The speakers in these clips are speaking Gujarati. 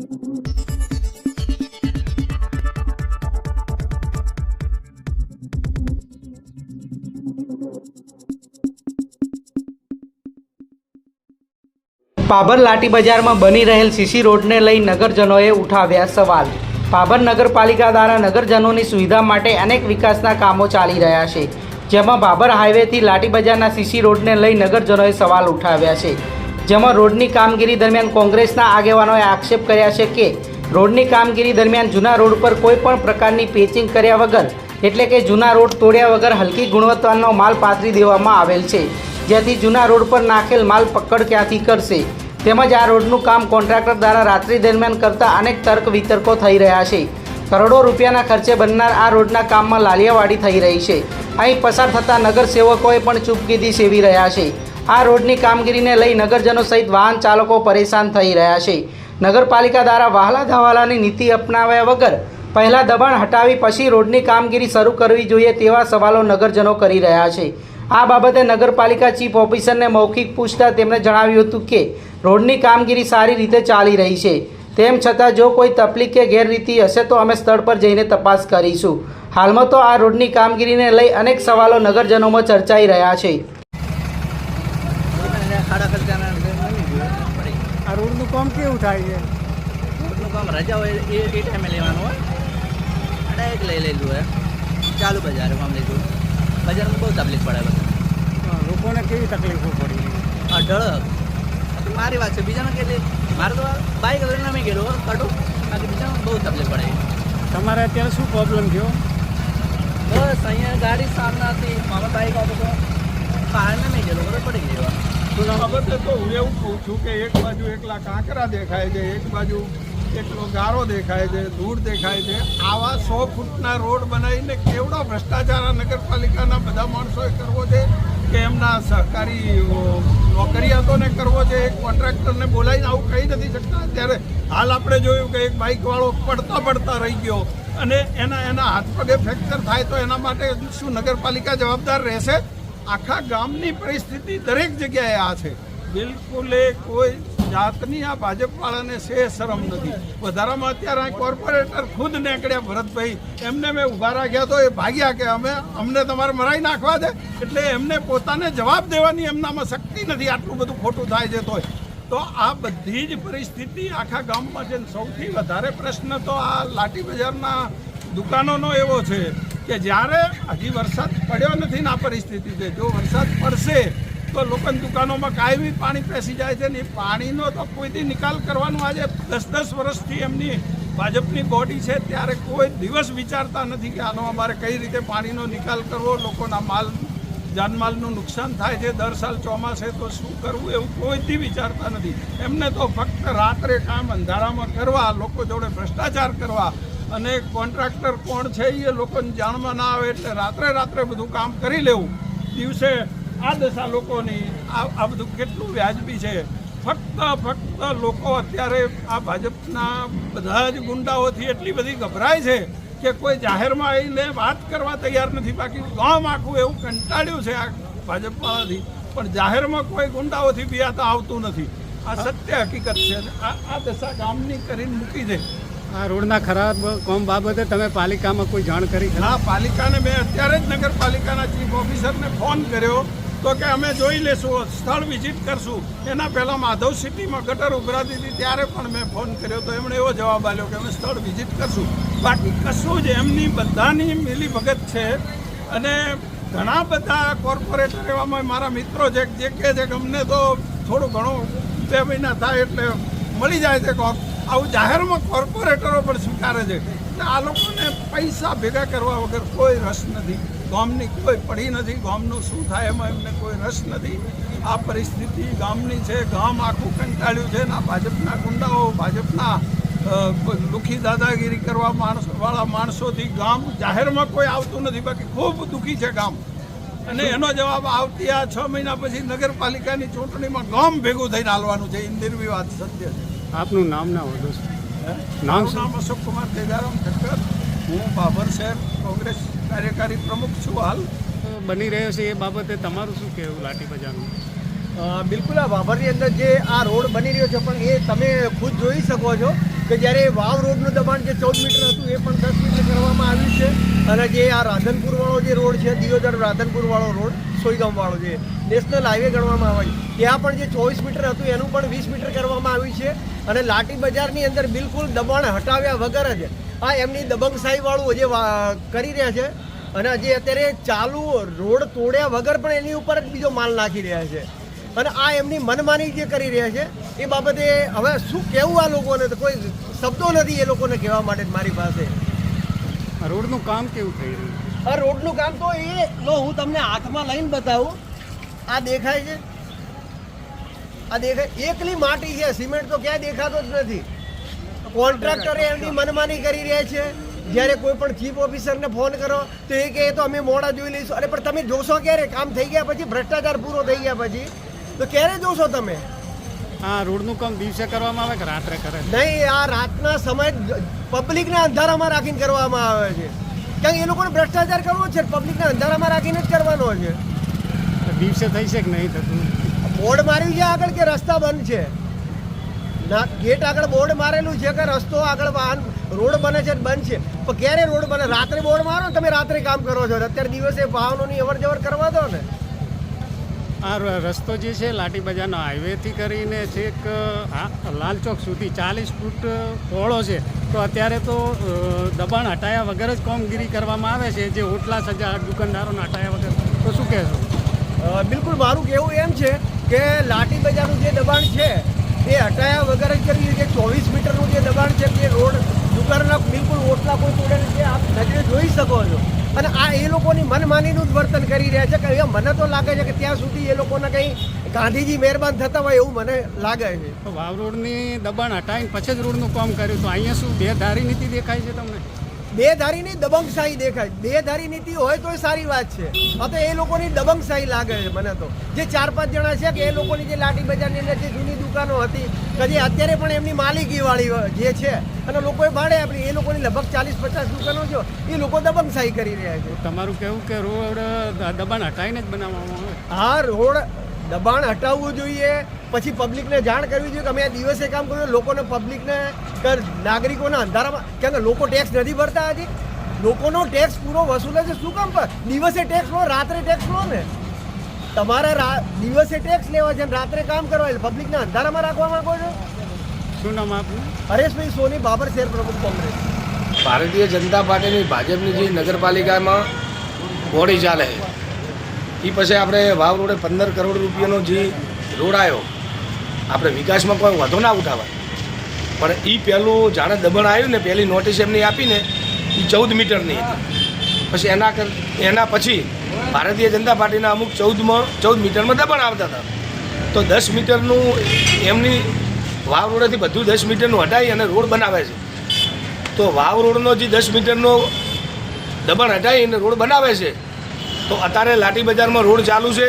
પાભર લાઠી બજારમાં બની રહેલ સીસી રોડને લઈ નગરજનોએ ઉઠાવ્યા સવાલ. પાભર નગરપાલિકા દ્વારા નગરજનોની સુવિધા માટે અનેક વિકાસના કામો ચાલી રહ્યા છે. જેમાં બાબર હાઈવેથી લાટી બજારના સીસી રોડને લઈ નગરજનોએ સવાલ ઉઠાવ્યા છે. જેમાં રોડની કામગીરી દરમિયાન કોંગ્રેસના આગેવાનોએ આક્ષેપ કર્યા છે કે રોડની કામગીરી દરમિયાન જૂના રોડ પર કોઈ પણ પ્રકારની પેચિંગ કર્યા વગર, એટલે કે જૂના રોડ તોડ્યા વગર હલકી ગુણવત્તાનો માલ પાથરી દેવામાં આવેલ છે. જેથી જૂના રોડ પર નાખેલ માલ પકડ ક્યાંથી કરશે? તેમજ આ રોડનું કામ કોન્ટ્રાક્ટર દ્વારા રાત્રિ દરમિયાન કરતા અનેક તર્ક વિતર્કો થઈ રહ્યા છે. કરોડો રૂપિયાના ખર્ચે બનનાર આ રોડના કામમાં લાલિયાવાડી થઈ રહી છે. અહીં પસાર થતા નગરસેવકોએ પણ ચૂપકીદી સેવી રહ્યા છે. આ રોડની કામગીરીને લઈ નગરજનો સહિત વાહન ચાલકો પરેશાન થઈ રહ્યા છે. નગરપાલિકા દ્વારા વહાલા ધવાલાની નીતિ અપનાવ્યા વગર પહેલાં દબાણ હટાવી પછી રોડની કામગીરી શરૂ કરવી જોઈએ તેવા સવાલો નગરજનો કરી રહ્યા છે. આ બાબતે નગરપાલિકા ચીફ ઓફિસરને મૌખિક પૂછતા તેમણે જણાવ્યું હતું કે, રોડની કામગીરી સારી રીતે ચાલી રહી છે. તેમ છતાં જો કોઈ તકલીફ કે ગેરરીતિ હશે તો અમે સ્થળ પર જઈને તપાસ કરીશું. હાલમાં તો આ રોડની કામગીરીને લઈ અનેક સવાલો નગરજનોમાં ચર્ચાઈ રહ્યા છે. ખાડા ખર્ચાના નહીં ગયું પડી. આ રોડનું કામ કેવું થાય છે? રોડનું કામ રજા હોય એ એ ટાઈમે લેવાનું હોય. અને એક લઈ લેલું હોય ચાલુ બજાર આમ લીધું. બજારમાં બહુ તકલીફ પડે બધા. લોકોને કેવી તકલીફો પડી આ ઢળક. તો મારી વાત છે. બીજાને કેટલી? મારે તો બાઇક લઈને અમે ગયેલો કાઢું. બાકી બીજાને બહુ તકલીફ પડે. તમારે અત્યારે શું પ્રોબ્લેમ થયો? બસ અહીંયા ગાડી સામે હતી મારો બાઇક આવતો હતો. બહારને મેં ગયેલો ખબર પડી ગયા નામ બાબતે તો હું એવું કહું છું કે એક બાજુ એકલા કાંકરા દેખાય છે, એક બાજુ એકલો ગારો દેખાય છે, ધૂળ દેખાય છે. આવા સો ફૂટના રોડ બનાવીને કેવડા ભ્રષ્ટાચાર આ નગરપાલિકાના બધા માણસોએ કરવો છે કે એમના સહકારી નોકરિયાતોને કરવો છે? એક કોન્ટ્રાક્ટરને બોલાવીને આવું કહી નથી શકતા? ત્યારે હાલ આપણે જોયું કે એક બાઇકવાળો પડતા પડતા રહી ગયો. અને એના એના હાથ પગે ફ્રેક્ચર થાય તો એના માટે શું નગરપાલિકા જવાબદાર રહેશે? આખા ગામની પરિસ્થિતિ દરેક જગ્યાએ આ છે. બિલકુલ કોઈ જાતની આ ભાજપ વાળાને શે શરમ નથી. વધારામાં અત્યારે કોર્પોરેટર ખુદ નીકળ્યા, ભરતભાઈ. એમને મેં ઊભા રાખ્યા તો એ ભાગ્યા કે અમે, અમને તમારે મરાઈ નાખવા દે. એટલે એમને પોતાને જવાબ દેવાની એમનામાં શક્તિ નથી આટલું બધું ખોટું થાય છે તોય. તો આ બધી જ પરિસ્થિતિ આખા ગામમાં છે. સૌથી વધારે પ્રશ્ન તો આ લાઠી બજારના દુકાનોનો એવો છે. કે જ્યારે હજી વરસાદ પડ્યો નથી ને આ પરિસ્થિતિ છે, જો વરસાદ પડશે તો લોકોની દુકાનોમાં કાયમી પાણી પેસી જાય છે ને એ પાણીનો તો કોઈથી નિકાલ કરવાનો? આજે દસ દસ વર્ષથી એમની ભાજપની બોડી છે, ત્યારે કોઈ દિવસ વિચારતા નથી કે આનો અમારે કઈ રીતે પાણીનો નિકાલ કરવો, લોકોના માલ, જાનમાલનું નુકસાન થાય છે, દર સાલ ચોમાસે તો શું કરવું એવું કોઈથી વિચારતા નથી. એમને તો ફક્ત રાત્રે કામ અંધારામાં કરવા, લોકો જોડે ભ્રષ્ટાચાર કરવા અને કોન્ટ્રાક્ટર કોણ છે એ લોકોને જાણમાં ના આવે એટલે રાત્રે રાત્રે બધું કામ કરી લેવું. દિવસે આ દશા લોકોની, આ બધું કેટલું વ્યાજબી છે. ફક્ત ફક્ત લોકો અત્યારે આ ભાજપના બધા જ ગુંડાઓથી એટલી બધી ગભરાય છે કે કોઈ જાહેરમાં આવીને વાત કરવા તૈયાર નથી. બાકી ગામ આખું એવું કંટાળ્યું છે આ ભાજપવાળાથી. પણ જાહેરમાં કોઈ ગુંડાઓથી બિયાતા આવતું નથી. આ સત્ય હકીકત છે. આ દશા ગામની કરીને મૂકી છે આ રોડના ખરાબ કોમ બાબતે તમે પાલિકામાં કોઈ જાણ કરી? હા, પાલિકાને મેં અત્યારે જ નગરપાલિકાના ચીફ ઓફિસરને ફોન કર્યો તો કે અમે જોઈ લેશું, સ્થળ વિઝિટ કરશું. એના પહેલાં માધવ સિટીમાં ગટર ઉભરાતી હતી, ત્યારે પણ મેં ફોન કર્યો તો એમણે એવો જવાબ આપ્યો કે અમે સ્થળ વિઝિટ કરશું. બાકી કશું જ એમની બધાની મિલીભગત છે. અને ઘણા બધા કોર્પોરેટર એવામાં મારા મિત્રો છે, જે કહે છે કે અમને તો થોડું ઘણું બે મહિના થાય એટલે મળી જાય છે કોક. આવું જાહેરમાં કોર્પોરેટરો પણ સ્વીકારે છે. આ લોકોને પૈસા ભેગા કરવા વગર કોઈ રસ નથી. ગામની કોઈ પડી નથી. ગામનું શું થાય એમાં એમને કોઈ રસ નથી. આ પરિસ્થિતિ ગામની છે, ગામ આખું કંટાળ્યું છે ના ભાજપના ગુંડાઓ, ભાજપના દુઃખી દાદાગીરી કરવા માણસો, વાળા માણસોથી ગામ જાહેરમાં કોઈ આવતું નથી. બાકી ખૂબ દુઃખી છે ગામ. અને એનો જવાબ આવતી આ છ મહિના પછી નગરપાલિકાની ચૂંટણીમાં ગામ ભેગું થઈને હાલવાનું છે. એ નિર્વિવાદ સત્ય છે. આપનું નામ ના હોય નામ નામ અશોક કુમાર તેજારામ ઠક્કર. હું બાબર શહેર કોંગ્રેસ કાર્યકારી પ્રમુખ છું હાલ. બની રહ્યો છે એ બાબતે તમારું શું કહેવું લાઠી બજારનું બિલકુલ આ વાભરની અંદર જે આ રોડ બની રહ્યો છે, પણ એ તમે ખુદ જોઈ શકો છો કે જ્યારે વાવ રોડનું દબાણ જે ચૌદ મીટર હતું, એ પણ દસ મીટર કરવામાં આવ્યું છે. અને જે આ રાધનપુરવાળો જે રોડ છે, દિયોદર રાધનપુરવાળો રોડ સોઈગામવાળો જે, નેશનલ હાઈવે ગણવામાં આવે ત્યાં પણ જે ચોવીસ મીટર હતું, એનું પણ વીસ મીટર કરવામાં આવ્યું છે. અને લાઠી બજારની અંદર બિલકુલ દબાણ હટાવ્યા વગર જ આ એમની દબંગશાહીવાળું જે કરી રહ્યા છે. અને જે અત્યારે ચાલુ રોડ તોડ્યા વગર પણ એની ઉપર જ બીજો માલ નાખી રહ્યા છે. અને આ એમની મનમાની જે કરી રહ્યા છે એ બાબતે હવે શું કહેવું આ લોકોને? તો કોઈ શબ્દો નથી એ લોકોને કહેવા માટે મારી પાસે. રોડનું કામ કેવું થઈ રહ્યું? આ રોડનું કામ તો એ લો હું તમને હાથમાં લઈને બતાવું આ દેખાય છે? આ દેખાય એકલી માટી છે સિમેન્ટ તો ક્યાંય દેખાતો જ નથી. કોન્ટ્રાક્ટરે એમની મનમાની કરી રહ્યા છે. જ્યારે કોઈ પણ ચીફ ઓફિસરને ફોન કરો તો એ કહે તો અમે મોડા જોઈ લઈશું. અરે પણ તમે જોશો ક્યારે? કામ થઈ ગયા પછી ભ્રષ્ટાચાર પૂરો થઈ ગયા પછી. તો ક્યારે જોશો તમે? આ રોડનું કામ દિવસે કરવામાં આવે કે રાત્રે કરે? નહીં આ રાતના સમય પબ્લિકને અંધારામાં રાખીને કરવામાં આવે છે. કારણ કે એ લોકોને ભ્રષ્ટાચાર કરવો છે પબ્લિકને અંધારામાં રાખીને જ કરવાનો છે. દિવસે થઈ છે કે નહીં થતું? બોર્ડ માર્યું છે આગળ કે રસ્તા બંધ છે? ના ગેટ આગળ બોર્ડ મારેલું છે કે રસ્તો આગળ વાહન રોડ બને છે બંધ છે? પણ ક્યારે રોડ બને? રાત્રે બોર્ડ મારો તમે રાત્રે કામ કરો છો? અત્યારે દિવસે વાહનોની અવર જવર કરવા દો ને. આ રસ્તો જે છે લાઠી બજારનો હાઈવેથી કરીને છેક લાલ ચોક સુધી ચાલીસ ફૂટ પહોળો છે. તો અત્યારે તો દબાણ હટાયા વગર જ કામગીરી કરવામાં આવે છે, જે ઓટલા સજા, દુકાનદારોને હટાયા વગર. તો શું કહેશો? બિલકુલ મારું કહેવું એમ છે કે લાઠી બજારનું જે દબાણ છે, એ હટાયા વગર જ કરી જે ચોવીસ મીટરનું જે દબાણ છે તે રોડ, દુકાનના બિલકુલ ઓટલા કોઈ તોડેલ છે આપ નજરે જોઈ શકો છો. અને આ એ લોકોની મનમાનીનું જ વર્તન કરી રહ્યા છે કે મને તો લાગે છે કે ત્યાં સુધી એ લોકોને કંઈ ગાંધીજી મહેરબાન થતા હોય એવું મને લાગે છે. તો વાવ રોડની દબાણ હટાવીને પછી જ રોડનું કામ કર્યું. તો અહીંયા શું બે ધારી નીતિ દેખાય છે તમને? બે ધારીની દબંગશાહી દેખાય. બે ધારી નીતિ હોય તો સારી વાત છે. તો એ લોકોની દબંગશાહી લાગે છે મને તો. જે ચાર પાંચ જણા છે કે એ લોકોની જે લાઠી બજારની અંદર જે જૂની દુકાનો હતી કે જે અત્યારે પણ એમની માલિકી વાળી જે છે અને લોકોએ ભાડે આપણી એ લોકોની લગભગ ચાલીસ પચાસ દુકાનો છે એ લોકો દબંગશાહી કરી રહ્યા છે. તમારું કેવું કે રોડ દબાણ હટાવીને જ બનાવવામાં આવે? આ રોડ દબાણ હટાવવું જોઈએ પછી પબ્લિકને જાણ કરવી જોઈએ કે અમે આ દિવસે કામ કર્યું લોકોને પબ્લિકને કે નાગરિકોના અંધારામાં કેમ કે લોકો ટેક્સ નથી ભરતા હજી લોકોનો ટેક્સ પૂરો વસૂલે છે શું કામ પર? દિવસે ટેક્સ લો રાત્રે ટેક્સ લો ને. તમારે રા- દિવસે ટેક્સ લેવા છે રાત્રે કામ કરવા છે પબ્લિકને અંધારામાં રાખવા માંગો છો? શું નામ આપનું? હરેશભાઈ સોની બાબર શેર પ્રમુખ કોંગ્રેસ. ભારતીય જનતા પાર્ટીની ભાજપની જે નગરપાલિકામાં બોડી ચાલે છે. એ પછી આપણે વાવ રોડે પંદર કરોડ રૂપિયાનો જે રોડ આવ્યો આપણે વિકાસમાં કોઈ વધુ ના ઉઠાવાય પણ એ પહેલું જાણે દબણ આવ્યું ને પહેલી નોટિસ એમની આપીને એ ચૌદ મીટરની પછી એના એના પછી ભારતીય જનતા પાર્ટીના અમુક ચૌદમાં, ચૌદ મીટરમાં દબાણ આવતા હતા. તો દસ મીટરનું એમની વાવ રોડેથી બધું દસ મીટરનું હટાવી અને રોડ બનાવે છે. તો વાવ રોડનો જે દસ મીટરનો દબાણ હટાવીને રોડ બનાવે છે તો અત્યારે લાઠી બજારમાં રોડ ચાલુ છે.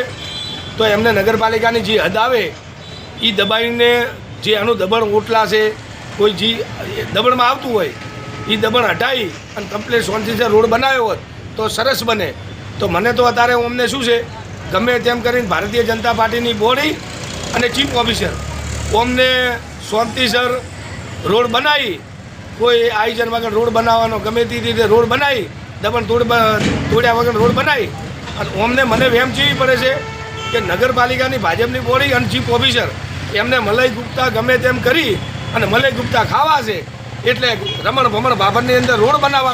તો એમને નગરપાલિકાની જે હદ આવે એ દબાઈને જે એનું દબાણ ઓટલા છે, કોઈ જે દબાણમાં આવતું હોય એ દબાણ હટાવી અને કમ્પ્લેટ સોનથી રોડ બનાવ્યો હોત, તો સરસ બને. તો મને તો અત્યારે અમને શું છે, ગમે તેમ કરીને ભારતીય જનતા પાર્ટીની બોડી અને ચીફ ઓફિસર ઓમને સોનતીસર રોડ બનાવી, કોઈ આયોજન વગર રોડ બનાવવાનો ગમે તે રીતે રોડ બનાવી, દબણ તોડ તોડ્યા વગર રોડ બનાવી અને ઓમને મને વેમ ચીવી પડે છે કે નગરપાલિકાની ભાજપની બોડી અને ચીફ ઓફિસર, એમને મલય ગુપ્તા ગમે તેમ કરી અને મલય ગુપ્તા ખાવા છે, એટલે રમણ ભમણ બાબરની અંદર રોડ બનાવવાનો